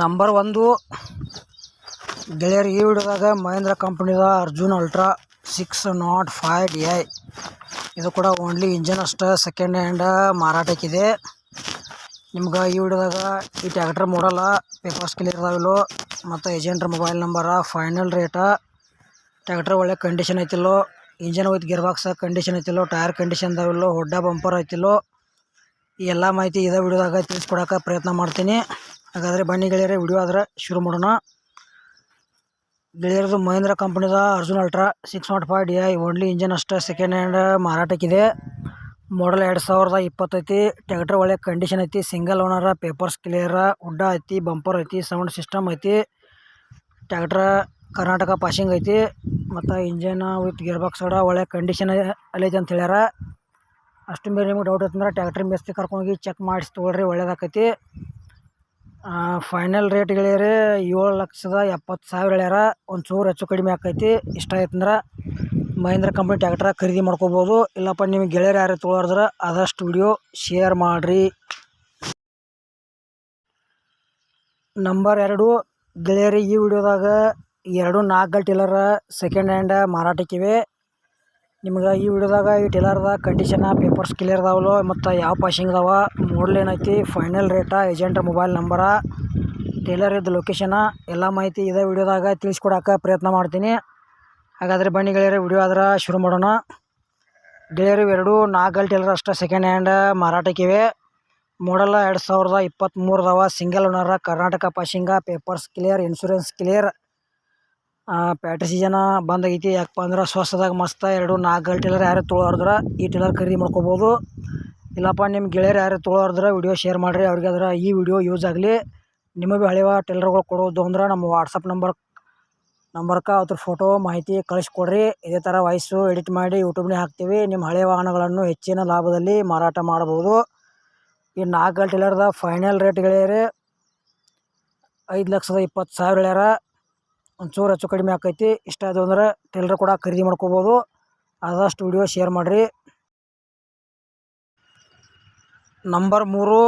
Number ಒಂದು. ಗೆಳೆಯರು ಈ ವಿಡಿಯೋದಾಗ Mahindra ಕಂಪ್ನಿದ Arjun ultra six naught five D I ಇದು ಕೂಡ ಓನ್ಲಿ ಇಂಜನ್ ಅಷ್ಟೇ ಸೆಕೆಂಡ್ ಹ್ಯಾಂಡ್ ಮಾರಾಟಕ್ಕಿದೆ. ನಿಮ್ಗೆ ಈ ವಿಡಿಯೋದಾಗ ಈ ಟ್ಯಾಕ್ಟ್ರ್ ಮೂಡಲ್ಲ ಪೇಪರ್ಸ್ ಕ್ಲಿಯರ್ ಇದಾವಿಲ್ಲೋ ಮತ್ತು ಏಜೆಂಟ್ರ mobile number final rate tractor ಒಳ್ಳೆ condition ಐತಿಲ್ಲೋ. Engine with gear box condition ಐತಿಲ್ಲೋ, tyre condition ಇದಾವಿಲ್ಲೋ ಹೊಡ್ಡ ಬಂಪರ್ ಐತಿಲ್ಲೋ ಎಲ್ಲ ಮಾಹಿತಿ ಇದೇ ವಿಡಿಯೋದಾಗ ತಿಳಿಸ್ಕೊಡೋಕೆ ಪ್ರಯತ್ನ ಮಾಡ್ತೀನಿ. ಹಾಗಾದರೆ ಬನ್ನಿ ಗೆಳೆಯರೆ ವಿಡಿಯೋ ಆದ್ರೆ ಶುರು ಮಾಡೋಣ. ಗೆಳೆಯರದು Mahindra ಕಂಪ್ನಿದ Arjun ultra six naught five D I only engine ಅಷ್ಟೇ ಸೆಕೆಂಡ್ ಹ್ಯಾಂಡ್ ಮಾರಾಟಕ್ಕಿದೆ. ಮಾಡಲ್ ಎರಡು ಸಾವಿರದ ಇಪ್ಪತ್ತೈತಿ ಟ್ಯಾಕ್ಟ್ರ್ ಒಳ್ಳೆ ಕಂಡೀಷನ್ ಐತಿ ಸಿಂಗಲ್ ಓನರ ಪೇಪರ್ಸ್ ಕ್ಲಿಯರ ಉಡ್ಡ ಐತಿ ಬಂಪರ್ ಐತಿ ಸೌಂಡ್ ಸಿಸ್ಟಮ್ ಐತಿ ಟ್ಯಾಕ್ಟ್ರ ಕರ್ನಾಟಕ ಪಾಸಿಂಗ್ ಐತಿ. ಮತ್ತು ಇಂಜನ್ ವಿತ್ ಗೇರ್ ಬಾಕ್ಸ್ ಅದ ಒಳ್ಳೆ ಕಂಡೀಷನ್ ಅಲ್ಲೈತಿ ಅಂತ ಹೇಳ್ಯಾರ. ಅಷ್ಟು ಮೇಲೆ ನಿಮ್ಗೆ ಡೌಟ್ ಐತಂದ್ರೆ ಟ್ಯಾಕ್ಟ್ರಿ ಮೇಸ್ತಿ ಕರ್ಕೊಂಡೋಗಿ ಚೆಕ್ ಮಾಡಿಸಿ ತೊಗೊಳ್ರಿ, ಒಳ್ಳೇದಾಕೈತಿ. ಫೈನಲ್ ರೇಟ್ ಗೆಳೆಯರೆ ಏಳು ಲಕ್ಷದ ಎಪ್ಪತ್ತು ಸಾವಿರ ಹೇಳ್ಯಾರ. ಒಂದು ಚೂರು ಹೆಚ್ಚು ಕಡಿಮೆ ಆಕೈತಿ. ಇಷ್ಟ ಆಯ್ತಂದ್ರೆ ಮಹೇಂದ್ರ ಕಂಪ್ನಿ ಟ್ಯಾಕ್ಟ್ರ ಖರೀದಿ ಮಾಡ್ಕೋಬೋದು. ಇಲ್ಲಪ್ಪ ನಿಮ್ಗೆ ಗೆಳೆಯರು ಯಾರು ತೊಗೊಳೋದ್ರೆ ಆದಷ್ಟು ವಿಡಿಯೋ ಶೇರ್ ಮಾಡಿರಿ. ನಂಬರ್ ಎರಡು, ಗೆಳೆಯರಿ ಈ ವಿಡಿಯೋದಾಗ ಎರಡು ನಾಲ್ಕು ಟೀಲರ್ ಸೆಕೆಂಡ್ ಹ್ಯಾಂಡ್ ಮಾರಾಟಕ್ಕಿವೆ ನಿಮ್ಗೆ ಈ ವಿಡಿಯೋದಾಗ ಈ ಟೇಲರ್ದ ಕಂಡೀಷನ ಪೇಪರ್ಸ್ ಕ್ಲಿಯರ್ ಅದಾವಲೋ ಮತ್ತು ಯಾವ ಪಾಶಿಂಗ್ ಅದಾವ ಮಾಡಲ್ ಏನೈತಿ final rate agent mobile number trailer ಇದ್ದ ಲೊಕೇಶನ ಎಲ್ಲ ಮಾಹಿತಿ ಇದೇ ವಿಡಿಯೋದಾಗ ತಿಳಿಸ್ಕೊಡಕ್ಕೆ ಪ್ರಯತ್ನ ಮಾಡ್ತೀನಿ. ಹಾಗಾದರೆ ಬನ್ನಿ ಗೆಳೆಯರು, ವಿಡಿಯೋ ಆದ್ರೆ ಶುರು ಮಾಡೋಣ. ಗೆಳೆಯರು, ಎರಡು ನಾಲ್ಕು ಟೇಲರ್ ಅಷ್ಟೇ ಸೆಕೆಂಡ್ ಹ್ಯಾಂಡ್ ಮಾರಾಟಕ್ಕಿವೆ ಮಾಡಲ್ಲ ಎರಡು ಸಾವಿರದ ಇಪ್ಪತ್ತ್ಮೂರದವ single owner Karnataka passing papers clear insurance clear ಪ್ಯಾಟ್ರಿ ಸೀಸನ ಬಂದಾಗೈತಿ. ಯಾಕಪ್ಪ ಅಂದ್ರೆ ಸ್ವಸ್ಥದಾಗ ಮಸ್ತ ಎರಡು ನಾಲ್ಕು ಟೇಲರ್ ಯಾರು ತೊಳೋರ್ದ್ರೆ ಈ ಟೇಲರ್ ಖರೀದಿ ಮಾಡ್ಕೋಬೋದು. ಇಲ್ಲಪ್ಪ ನಿಮ್ಮ ಗೆಳೆಯರು ಯಾರು ತೊಳೋರ್ದ್ರೆ ವಿಡಿಯೋ ಶೇರ್ ಮಾಡಿರಿ. ಅವ್ರಿಗೆ ಅದರ ಈ ವಿಡಿಯೋ ಯೂಸ್ ಆಗಲಿ. ನಿಮಗೆ ಹಳೆಯ ಟೇಲರ್ಗಳು ಕೊಡೋದು ಅಂದ್ರೆ ನಮ್ಮ ವಾಟ್ಸಪ್ ನಂಬರ್ ನಂಬರ್ಗೆ ಅದ್ರ ಫೋಟೋ ಮಾಹಿತಿ ಕಳಿಸ್ಕೊಡ್ರಿ. ಇದೇ ಥರ ವಾಯ್ಸು ಎಡಿಟ್ ಮಾಡಿ ಯೂಟ್ಯೂಬ್ನೇ ಹಾಕ್ತೀವಿ. ನಿಮ್ಮ ಹಳೆಯ ವಾಹನಗಳನ್ನು ಹೆಚ್ಚಿನ ಲಾಭದಲ್ಲಿ ಮಾರಾಟ ಮಾಡ್ಬೋದು. ಈ ನಾಲ್ಕು ಟೇಲರ್ದ ಫೈನಲ್ ರೇಟ್ ಗೆಳೆಯರೇ ಐದು ಲಕ್ಷದ ಇಪ್ಪತ್ತು ಸಾವಿರ ಹೇಳ್ಯಾರ ಒಂಚೂರು ಹೆಚ್ಚು ಕಡಿಮೆ ಆಕೈತಿ. ಇಷ್ಟ ಆದವು ಅಂದ್ರೆ ಎಲ್ಲರೂ ಕೂಡ ಖರೀದಿ ಮಾಡ್ಕೋಬೋದು. ಆದಷ್ಟು ವಿಡಿಯೋ ಶೇರ್ ಮಾಡಿರಿ. ನಂಬರ್ ಮೂರು,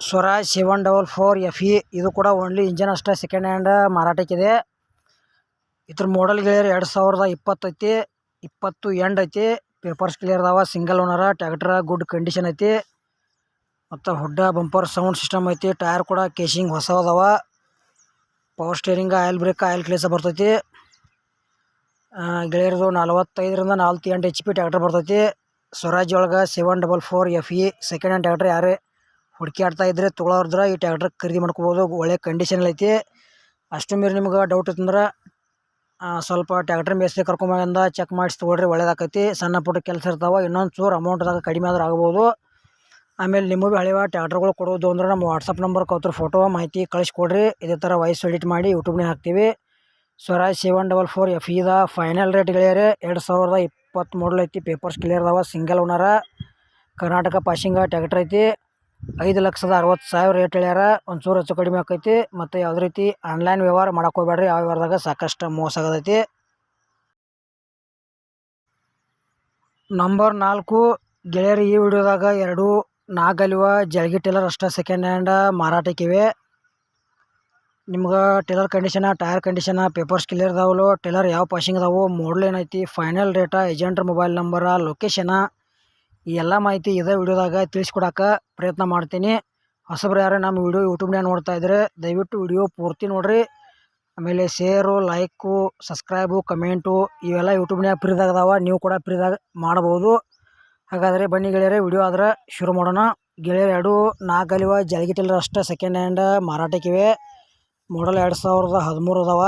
Swaraj seven double four F E ಇದು ಕೂಡ ಓನ್ಲಿ ಇಂಜನ್ ಅಷ್ಟೇ ಸೆಕೆಂಡ್ ಹ್ಯಾಂಡ್ ಮಾರಾಟಕ್ಕಿದೆ ಇದ್ರ ಮಾಡಲ್ ಗೆಳೆಯರು ಎರಡು ಸಾವಿರದ ಇಪ್ಪತ್ತೈತಿ ಇಪ್ಪತ್ತು ಎಂಡ್ ಐತಿ. ಪೇಪರ್ಸ್ ಕ್ಲಿಯರ್ ಅದಾವ single owner tractor good condition ಐತಿ. ಮತ್ತು ಹುಡ್ಡ ಬಂಪರ್ ಸೌಂಡ್ ಸಿಸ್ಟಮ್ ಐತಿ ಟೈರ್ ಕೂಡ ಕೇಸಿಂಗ್ ಹೊಸ power steering oil brake oil ಕ್ಲೇಸ ಬರ್ತೈತಿ. ಗೆಳೆಯರದು ನಲ್ವತ್ತೈದರಿಂದ ನಾಲ್ಕು ಎಂಟು ಎಚ್ ಪಿ ಟ್ಯಾಕ್ಟರ್ ಬರ್ತೈತಿ. ಸ್ವರಾಜ್ ಒಳಗೆ seven double four F E second hand tractor ಯಾರೇ ಹುಡುಕಿ ಆಡ್ತಾ ಇದ್ರೆ ತೊಗೊಳೋದ್ರ ಈ ಟ್ಯಾಕ್ಟ್ರ್ ಖರೀದಿ ಮಾಡ್ಕೋಬೋದು. ಒಳ್ಳೆ ಕಂಡೀಷನ್ ಐತಿ. ಅಷ್ಟು ಮೀರಿ ನಿಮ್ಗೆ ಡೌಟ್ ಇತ್ತಂದ್ರೆ ಸ್ವಲ್ಪ ಟ್ಯಾಕ್ಟ್ರ್ ಮೇಸ್ತ್ರಿ ಕರ್ಕೊಂಬಂದ ಚೆಕ್ ಮಾಡಿಸಿ ತೊಗೊಳ್ರಿ, ಒಳ್ಳೇದಾಕೈತಿ. ಸಣ್ಣ ಪುಟ್ಟ ಕೆಲಸ ಇರ್ತಾವೆ, ಇನ್ನೊಂದು ಚೂರು ಅಮೌಂಟ್ದಾಗ ಕಡಿಮೆ ಆದ್ರೆ ಆಗ್ಬೋದು. ಆಮೇಲೆ ನಿಮಗೂ ಭೀ ಹಳೆಯ ಟ್ಯಾಕ್ಟ್ರುಗಳು ಕೊಡೋದು ಅಂದ್ರೆ ನಮ್ಮ ವಾಟ್ಸಪ್ ನಂಬರ್ ಅವ್ರ ಫೋಟೋ ಮಾಹಿತಿ ಕಳಿಸ್ಕೊಡ್ರಿ. ಇದೇ ಥರ ವಾಯ್ಸ್ ಎಡಿಟ್ ಮಾಡಿ ಯೂಟ್ಯೂಬ್ನೇ ಹಾಕ್ತೀವಿ. Swaraj seven double four F ಇದ ಫೈನಲ್ ರೇಟ್ ಗೆಳೆಯರೆ, ಎರಡು ಸಾವಿರದ ಇಪ್ಪತ್ತು ಮಾಡಲ್ ಐತಿ ಪೇಪರ್ಸ್ ಕ್ಲಿಯರ್ ಅದಾವ single owner Karnataka passing tractor ಐತಿ. ಐದು ಲಕ್ಷದ ಅರವತ್ತು ಸಾವಿರ ರೇಟ್ ಹೇಳ್ಯಾರ ಒಂಚೂರು ಹೆಚ್ಚು ಕಡಿಮೆ ಆಕೈತಿ. ಮತ್ತು ಯಾವುದೇ ರೀತಿ ಆನ್ಲೈನ್ ವ್ಯವಹಾರ ಮಾಡಕ್ಕೆ ಹೋಗ್ಬೇಡ್ರಿ ಆ ವ್ಯವಹಾರದಾಗ ಸಾಕಷ್ಟು ಮೋಸ ಆಗದೈತಿ ನಂಬರ್ ನಾಲ್ಕು, ಗೆಳೆಯರು ಈ ವಿಡಿಯೋದಾಗ ಎರಡು ನಾಲ್ಕಲಿವ ಜಲ್ಗಿ ಟೇಲರ್ ಅಷ್ಟ ಸೆಕೆಂಡ್ ಹ್ಯಾಂಡ್ ಮಾರಾಟಕ್ಕಿವೆ ನಿಮ್ಗೆ trailer condition tyre condition papers clear ಇದಾವಲು Taylor ಯಾವ ಪಾಸಿಂಗ್ ಅದಾವು ಮಾಡಲ್ ಏನೈತಿ ಫೈನಲ್ ರೇಟ ಏಜೆಂಟ್ರ ಮೊಬೈಲ್ ನಂಬರ ಲೊಕೇಶನ ಈ ಎಲ್ಲ ಮಾಹಿತಿ ಇದೇ ವಿಡಿಯೋದಾಗ ತಿಳಿಸ್ಕೊಡಕ್ಕೆ ಪ್ರಯತ್ನ ಮಾಡ್ತೀನಿ. ಹೊಸಬ್ರು ಯಾರು ನಮ್ಮ ವಿಡಿಯೋ ಯೂಟ್ಯೂಬ್ನಾಗ ನೋಡ್ತಾ ಇದ್ರೆ, ದಯವಿಟ್ಟು ವಿಡಿಯೋ ಪೂರ್ತಿ ನೋಡಿರಿ. ಆಮೇಲೆ ಶೇರು ಲೈಕು ಸಬ್ಸ್ಕ್ರೈಬು ಕಮೆಂಟು ಇವೆಲ್ಲ ಯೂಟ್ಯೂಬ್ನಾಗ ಫ್ರೀದಾಗ ಅದಾವ, ನೀವು ಕೂಡ ಫ್ರೀದಾಗ ಮಾಡ್ಬೋದು. ಹಾಗಾದರೆ ಬನ್ನಿ ಗೆಳೆಯರೆ ವಿಡಿಯೋ ಆದ್ರೆ ಶುರು ಮಾಡೋಣ. ಗೆಳೆಯರು ಎರಡು ನಾಲ್ಕಲಿವ ಜಲ್ಗಿ ಟಿಲ್ಲರ್ ಅಷ್ಟೇ ಸೆಕೆಂಡ್ ಹ್ಯಾಂಡ್ ಮಾರಾಟಕ್ಕಿವೆ ಮಾಡಲ್ ಎರಡು ಸಾವಿರದ ಹದಿಮೂರು ಅದಾವ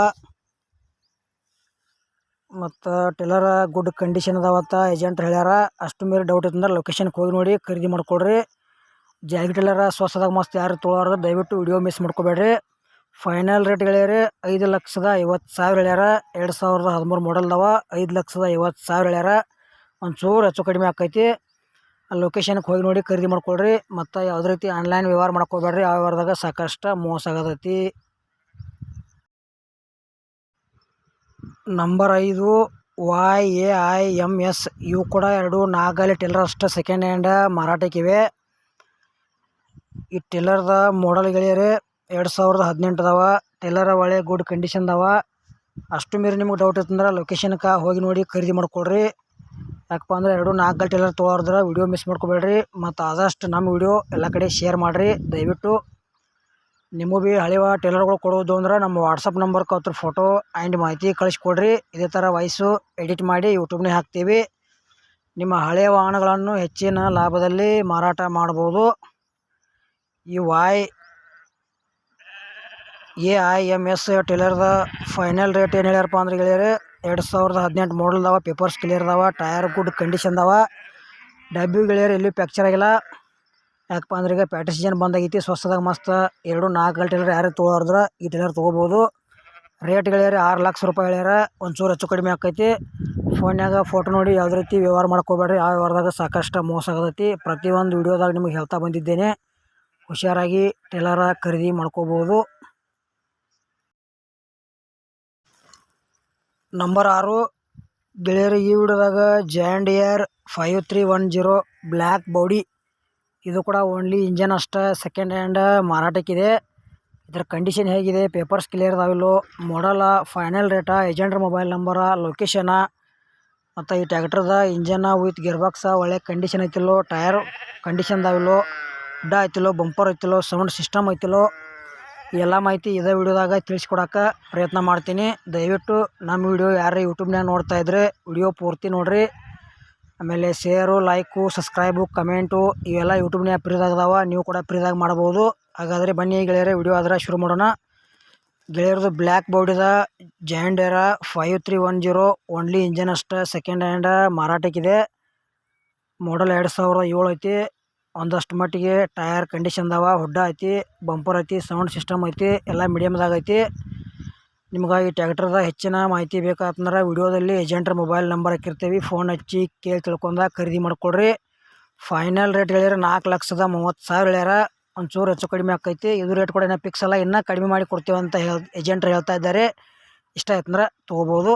ಮತ್ತು ಟೆಲರ ಗುಡ್ ಕಂಡೀಷನ್ ಅದಾವತ್ತ ಏಜೆಂಟ್ ಹೇಳ್ಯಾರ. ಅಷ್ಟು ಮೇಲೆ ಡೌಟ್ ಇತ್ತಂದ್ರೆ ಲೊಕೇಶನ್ಗೆ ಹೋಗಿ ನೋಡಿ ಖರೀದಿ ಮಾಡ್ಕೊಳ್ರಿ ಜಾಗಿ ಟಿಲ್ಲರ ಸ್ವಸ್ಥದಾಗ ಮಸ್ತ್ ಯಾರು ತೊಗೊಳೋರು ದಯವಿಟ್ಟು ವಿಡಿಯೋ ಮಿಸ್ ಮಾಡ್ಕೋಬೇಡ್ರಿ. ಫೈನಲ್ ರೇಟ್ ಗೆಳೆಯರಿ, ಐದು ಲಕ್ಷದ ಐವತ್ತು ಸಾವಿರ ಹೇಳ್ಯಾರ. ಎರಡು ಸಾವಿರದ ಹದಿಮೂರು ಮಾಡಲ್ದವ ಐದು ಲಕ್ಷದ ಐವತ್ತು ಸಾವಿರ ಹೇಳ್ಯಾರ. ಒಂಚೂರು ಹೆಚ್ಚು ಕಡಿಮೆ ಆಕೈತಿ. ಲೊಕೇಶನ್ಗೆ ಹೋಗಿ ನೋಡಿ ಖರೀದಿ ಮಾಡ್ಕೊಳ್ರಿ. ಮತ್ತು ಯಾವುದೇ ರೀತಿ ಆನ್ಲೈನ್ ವ್ಯವಹಾರ ಮಾಡ್ಕೋಬೇಡ್ರಿ ಆ ವ್ಯವಹಾರದಾಗ ಸಾಕಷ್ಟು ಮೋಸ ಆಗತೈತಿ. ನಂಬರ್ ಐದು Y A I M S ಇವು ಕೂಡ ಎರಡು ನಾಗಾಲಿ ಟೆಲ್ಲರ್ ಅಷ್ಟು ಸೆಕೆಂಡ್ ಹ್ಯಾಂಡ್ ಮಾರಾಟಕ್ಕಿವೆ ಈ ಟೆಲ್ಲರ್ದ ಮಾಡಲ್ ಗೆಳೆಯರೆ, ಎರಡು ಸಾವಿರದ ಹದಿನೆಂಟು ಅದಾವ ಟೆಲ್ಲರ್ ಒಳ್ಳೆ ಗುಡ್ ಕಂಡೀಷನ್ ಅದಾವ ಅಷ್ಟು ಮೀರಿ ನಿಮ್ಗೆ ಡೌಟ್ ಇತ್ತಂದ್ರೆ ಲೊಕೇಶನ್ಗೆ ಹೋಗಿ ನೋಡಿ ಖರೀದಿ ಮಾಡ್ಕೊಳ್ರಿ. ಯಾಕಪ್ಪ ಅಂದ್ರೆ ಎರಡು ನಾಲ್ಕು ಟೆಲ್ಲರ್ ತೊಗೊಳೋದ್ರ ವಿಡಿಯೋ ಮಿಸ್ ಮಾಡ್ಕೊಬೇಡ್ರಿ. ಮತ್ತು ಆದಷ್ಟು ನಮ್ಮ ವಿಡಿಯೋ ಎಲ್ಲ ಕಡೆ ಶೇರ್ ಮಾಡಿರಿ. ದಯವಿಟ್ಟು ನಿಮಗೂ ಭೀ ಹಳೆಯ ಟೇಲರ್ಗಳು ಕೊಡೋದು ಅಂದ್ರೆ ನಮ್ಮ ವಾಟ್ಸಪ್ ನಂಬರ್ಗೆ ಅವ್ರ ಫೋಟೋ ಆ್ಯಂಡ್ ಮಾಹಿತಿ ಕಳಿಸ್ಕೊಡ್ರಿ. ಇದೇ ಥರ ವಾಯ್ಸು ಎಡಿಟ್ ಮಾಡಿ ಯೂಟ್ಯೂಬ್ನೇ ಹಾಕ್ತೀವಿ. ನಿಮ್ಮ ಹಳೆಯ ವಾಹನಗಳನ್ನು ಹೆಚ್ಚಿನ ಲಾಭದಲ್ಲಿ ಮಾರಾಟ ಮಾಡ್ಬೋದು. ಈ Y A I M S ಟೇಲರ್ದ final rate ಏನು ಹೇಳ್ಯಾರಪ್ಪ ಅಂದ್ರೆ ಗೆಳೆಯರೆ? ಎರಡು ಸಾವಿರದ ಹದಿನೆಂಟು ಮಾಡಲ್ ಅದಾವ ಪೇಪರ್ಸ್ ಕ್ಲಿಯರ್ ಅದಾವ ಟಯರ್ ಗುಡ್ ಕಂಡೀಷನ್ ಅದಾವ ಡಬ್ಬಿ ಗಿಳಿಯರ್ ಎಲ್ಲಿ ಫ್ಯಾಕ್ಚರ್ ಆಗಿಲ್ಲ. ಯಾಕಪ್ಪ ಅಂದ್ರೆ ಈಗ ಪ್ಯಾಟ್ರಿ ಬಂದಾಗೈತಿ, ಸ್ವಸ್ಥದಾಗ ಮಸ್ತ್ ಎರಡು, ನಾಲ್ಕು ಗಂಟೆ ಟೇಲರ್ ಯಾರು ತೊಗೊಳೋದ್ರ ಈ ಟೈಲರ್ ತೊಗೋಬೋದು. ರೇಟ್ ಗೆಳೆಯರೆ ಆರು ಲಕ್ಷ ರೂಪಾಯಿ ಹೇಳ್ಯಾರ ಒಂಚೂರು ಹೆಚ್ಚು ಕಡಿಮೆ ಆಕೈತಿ. ಫೋನ್ಯಾಗ ಫೋಟೋ ನೋಡಿ ಯಾವುದೇ ರೀತಿ ವ್ಯವಹಾರ ಮಾಡ್ಕೋಬೇಡ್ರಿ, ಯಾವ ವ್ಯವಹಾರದಾಗ ಸಾಕಷ್ಟು ಮೋಸ ಆಗತೈತಿ. ಪ್ರತಿಯೊಂದು ವಿಡಿಯೋದಾಗ ನಿಮಗೆ ಹೇಳ್ತಾ ಬಂದಿದ್ದೇನೆ. ಹುಷಾರಾಗಿ ಟೈಲರ ಖರೀದಿ ಮಾಡ್ಕೋಬೋದು. ನಂಬರ್ ಆರು ಗೆಳೆಯರಿಗೆ ಈ ವಿಡಿಯೋದಾಗ John Deere five three one zero black body ಇದು ಕೂಡ ಓನ್ಲಿ ಇಂಜನ್ ಅಷ್ಟೇ ಸೆಕೆಂಡ್ ಹ್ಯಾಂಡ್ ಮಾರಾಟಕ್ಕಿದೆ. ಇದರ ಕಂಡೀಷನ್ ಹೇಗಿದೆ ಪೇಪರ್ಸ್ ಕ್ಲಿಯರ್ ಅದಾವಿಲ್ಲೋ ಮಾಡಲ ಫೈನಲ್ ರೇಟ ಏಜೆಂಟ್ರ ಮೊಬೈಲ್ ನಂಬರ ಲೊಕೇಶನ ಮತ್ತು ಈ ಟ್ಯಾಕ್ಟ್ರದ ಇಂಜನ ವಿತ್ ಗಿರ್ಬಾಕ್ಸ ಒಳ್ಳೆ ಕಂಡೀಷನ್ ಐತಿಲ್ಲೋ ಟಯರ್ ಕಂಡೀಷನ್ ಅದಾವಿಲ್ಲೋ ಐತಿಲ್ಲೋ ಬಂಪರ್ ಐತಿಲ್ಲೋ ಸೌಂಡ್ ಸಿಸ್ಟಮ್ ಐತಿಲ್ಲೋ. ಎಲ್ಲ ಮಾಹಿತಿ ಇದೇ ವಿಡಿಯೋದಾಗ ತಿಳಿಸ್ಕೊಡಕ್ಕೆ ಪ್ರಯತ್ನ ಮಾಡ್ತೀನಿ. ದಯವಿಟ್ಟು ನಮ್ಮ ವಿಡಿಯೋ ಯಾರು ಯೂಟ್ಯೂಬ್ನಾಗ ನೋಡ್ತಾ ಇದ್ರೆ ವಿಡಿಯೋ ಪೂರ್ತಿ ನೋಡ್ರಿ. ಆಮೇಲೆ ಶೇರು, ಲೈಕು, ಸಬ್ಸ್ಕ್ರೈಬು, ಕಮೆಂಟು ಇವೆಲ್ಲ ಯೂಟ್ಯೂಬ್ನಾಗ ಫ್ರೀದಾಗ ಅದಾವ. ನೀವು ಕೂಡ ಫ್ರೀದಾಗ ಮಾಡ್ಬೋದು. ಹಾಗಾದರೆ ಬನ್ನಿ ಗೆಳೆಯರೆ, ವಿಡಿಯೋ ಆದ್ರೆ ಶುರು ಮಾಡೋಣ. ಗೆಳೆಯರದು black ಬೋರ್ಡಿದ John Deere five three one zero only engine ಅಷ್ಟೇ ಸೆಕೆಂಡ್ ಹ್ಯಾಂಡ ಮಾರಾಟಕ್ಕಿದೆ ಮಾಡಲ್ ಎರಡು ಸಾವಿರದ ಏಳು ಐತಿ. ಒಂದಷ್ಟು ಮಟ್ಟಿಗೆ ಟಯರ್ ಕಂಡೀಷನ್ ಅದಾವ, ಹುಡ್ಡ ಐತಿ, ಬಂಪರ್ ಐತಿ, ಸೌಂಡ್ ಸಿಸ್ಟಮ್ ಐತಿ, ಎಲ್ಲ ಮೀಡಿಯಮ್ದಾಗ ಐತಿ. ನಿಮ್ಗೆ ಈ ಟ್ಯಾಕ್ಟರ್ದ ಹೆಚ್ಚಿನ ಮಾಹಿತಿ ಬೇಕಾತಂದ್ರೆ ವಿಡಿಯೋದಲ್ಲಿ ಏಜೆಂಟ್ರ ಮೊಬೈಲ್ ನಂಬರ್ ಹಾಕಿರ್ತೀವಿ. ಫೋನ್ ಹಚ್ಚಿ ಕೇಳಿ ತಿಳ್ಕೊಂಡ ಖರೀದಿ ಮಾಡ್ಕೊಳ್ರಿ ಫೈನಲ್ ರೇಟ್ ಹೇಳ್ಯಾರ ನಾಲ್ಕು ಲಕ್ಷದ ಮೂವತ್ತು ಸಾವಿರ ಹೇಳ್ಯಾರ. ಒಂಚೂರು ಹೆಚ್ಚು ಕಡಿಮೆ ಆಕೈತಿ. ಇದು ರೇಟ್ ಕೂಡ ಏನೋ ಫಿಕ್ಸ್ ಅಲ್ಲ. ಇನ್ನೂ ಕಡಿಮೆ ಮಾಡಿ ಕೊಡ್ತೀವಿ ಅಂತ ಹೇಳ್ ಏಜೆಂಟ್ರು ಹೇಳ್ತಾ ಇದ್ದಾರೆ. ಇಷ್ಟ ಆಯ್ತಂದ್ರೆ ತೊಗೋಬೋದು.